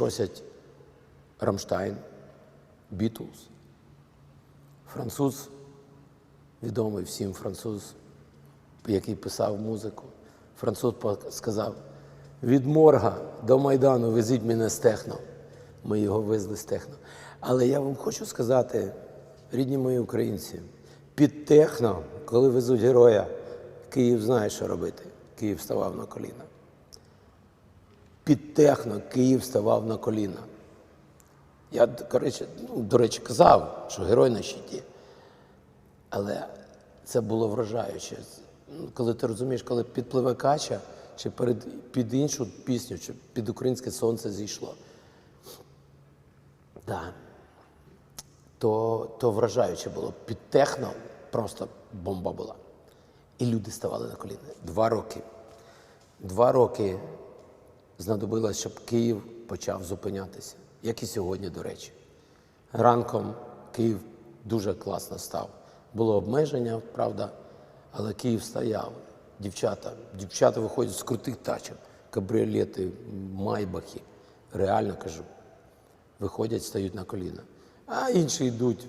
просять Рамштайн, Бітлз. Француз, відомий всім француз, який писав музику. Француз сказав: від морга до Майдану везіть мене з техно. Ми його везли з техно. Але я вам хочу сказати, рідні мої українці, під техно, коли везуть героя, Київ знає, що робити. Київ ставав на коліна. Під техно Київ ставав на коліна. Я, речі, ну, до речі, казав, що герой на щиті. Але це було вражаюче. Ну, Коли ти розумієш, коли підпливе кача, чи перед, під іншу пісню, чи під українське сонце зійшло. Да. То, то вражаюче було. Під техно просто бомба була. І люди ставали на коліна. Два роки. Два роки знадобилось, щоб Київ почав зупинятися, як і сьогодні, до речі. Ранком Київ дуже класно став. Було обмеження, правда, але Київ стояв. Дівчата, дівчата виходять з крутих тачок, кабріолети, майбахи. Реально кажу. Виходять, стають на коліна. А інші йдуть